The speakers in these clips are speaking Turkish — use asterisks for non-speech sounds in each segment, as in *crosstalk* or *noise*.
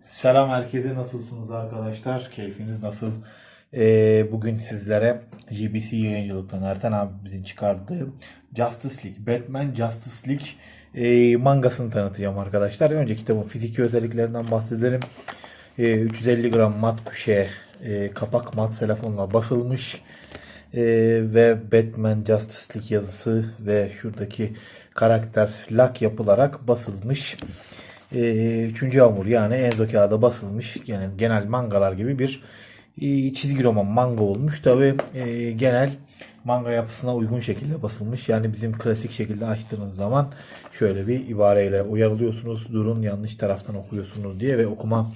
Selam herkese nasılsınız arkadaşlar? Keyfiniz nasıl? Ee, bugün sizlere GBC yayıncılıktan Ertan abimizin çıkardığı Justice League, Batman Justice League e, mangasını tanıtacağım arkadaşlar. Önce kitabın fiziki özelliklerinden bahsedelim. E, 350 gram mat kuşe e, kapak mat telefonla basılmış. E, ve Batman Justice League yazısı ve şuradaki karakter lak yapılarak basılmış. E, üçüncü hamur yani Enzo kağıda basılmış. Yani genel mangalar gibi bir e, çizgi roman manga olmuş. Tabi genel manga yapısına uygun şekilde basılmış. Yani bizim klasik şekilde açtığınız zaman şöyle bir ibareyle uyarılıyorsunuz. Durun yanlış taraftan okuyorsunuz diye ve okuma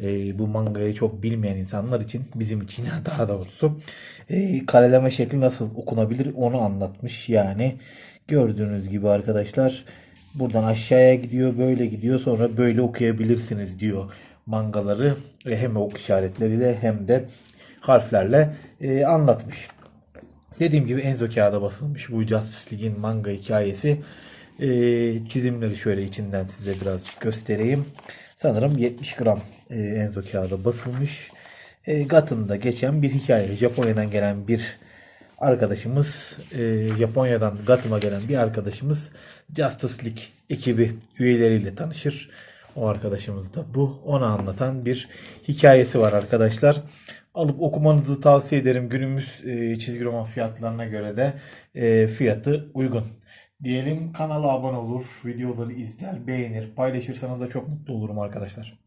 e, bu mangayı çok bilmeyen insanlar için bizim için *laughs* daha doğrusu e, kareleme şekli nasıl okunabilir onu anlatmış. Yani gördüğünüz gibi arkadaşlar buradan aşağıya gidiyor böyle gidiyor sonra böyle okuyabilirsiniz diyor mangaları E, hem ok işaretleriyle hem de harflerle e, anlatmış. Dediğim gibi Enzo kağıda basılmış bu Justice League'in manga hikayesi. E, çizimleri şöyle içinden size birazcık göstereyim. Sanırım 70 gram e, Enzo kağıda basılmış. E, Gotham'da geçen bir hikaye. Japonya'dan gelen bir arkadaşımız, e, Japonya'dan Gotham'a gelen bir arkadaşımız Justice League ekibi üyeleriyle tanışır. O arkadaşımız da bu. Ona anlatan bir hikayesi var arkadaşlar. Alıp okumanızı tavsiye ederim. Günümüz e, çizgi roman fiyatlarına göre de e, fiyatı uygun. Diyelim kanala abone olur, videoları izler, beğenir, paylaşırsanız da çok mutlu olurum arkadaşlar.